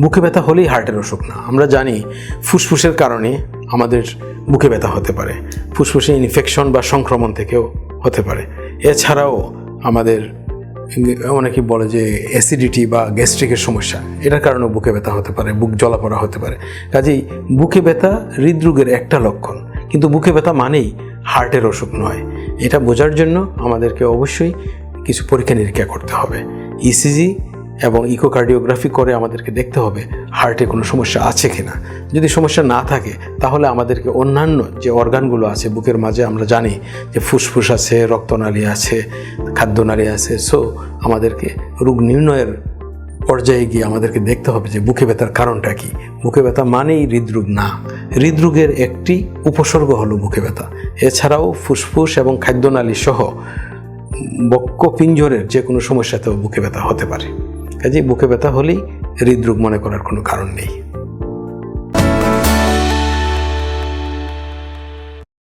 বুকে ব্যথা হলেই হার্টের অসুখ না। আমরা জানি ফুসফুসের কারণে আমাদের বুকে ব্যথা হতে পারে। ফুসফুসে ইনফেকশন বা সংক্রমণ থেকেও হতে পারে। এছাড়াও আমাদের অনেকে বলে যে অ্যাসিডিটি বা গ্যাস্ট্রিকের সমস্যা, এটার কারণেও বুকে ব্যথা হতে পারে, বুক জ্বলাপড়া হতে পারে। কাজেই বুকে ব্যথা হৃদরোগের একটা লক্ষণ, কিন্তু বুকে ব্যথা মানেই হার্টের অসুখ নয়। এটা বোঝার জন্য আমাদেরকে অবশ্যই কিছু পরীক্ষা নিরীক্ষা করতে হবে। ইসিজি এবং ইকোকার্ডিওগ্রাফি করে আমাদেরকে দেখতে হবে হার্টে কোনো সমস্যা আছে কি না যদি সমস্যা না থাকে, তাহলে আমাদেরকে অন্যান্য যে অর্গানগুলো আছে, বুকের মাঝে আমরা জানি যে ফুসফুস আছে, রক্তনালী আছে, খাদ্যনালী আছে সো আমাদেরকে রোগ নির্ণয়ের পর্যায়ে গিয়ে আমাদেরকে দেখতে হবে যে বুকে ব্যথার কারণটা কি। বুকে ব্যথা মানেই হৃদরোগ না। হৃদরোগের একটি উপসর্গ হলো বুকে ব্যথা। এছাড়াও ফুসফুস এবং খাদ্যনালী সহ বক্ষ পিঞ্জরের যে কোনো সমস্যাতেও বুকে ব্যথা হতে পারে। কাজে বুকে ব্যথা হলেই হৃদরোগ মনে করার কোনো কারণ নেই।